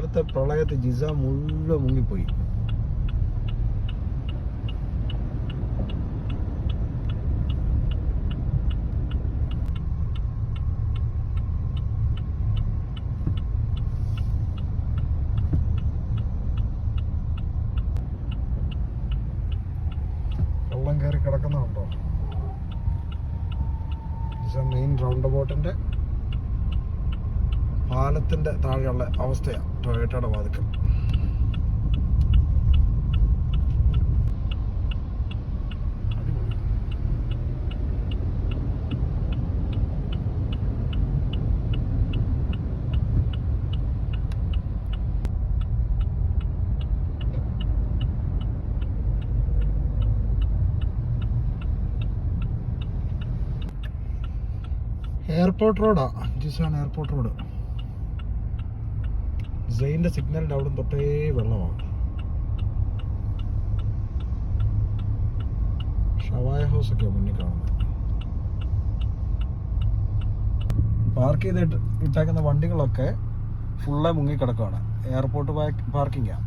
ഇന്നലത്തെ പ്രളയത്തിൽ ജിസ മുഴുവൻ മുങ്ങിപ്പോയി. കയറി കിടക്കുന്നുണ്ടോ മെയിൻ റൗണ്ട് ബോട്ടിന്റെ പാലത്തിന്റെ താഴെയുള്ള അവസ്ഥയാണ് ടൊയോട്ടയുടെ വാതിക്കൽ എയർപോർട്ട് റോഡാണ് ജിസാൻ എയർപോർട്ട് റോഡ് സെയിന്റെ സിഗ്നലിന്റെ അവിടെ തൊട്ടേ വെള്ളമാണ് ഷവായ ഹൗസ് ഒക്കെ മുന്നിൽ കാണുന്നത്. പാർക്ക് ചെയ്തിട്ട് ഇട്ടേക്കുന്ന വണ്ടികളൊക്കെ ഫുള്ള് മുങ്ങിക്കിടക്കുവാണ്. എയർപോർട്ട് പാർക്കിംഗാണ്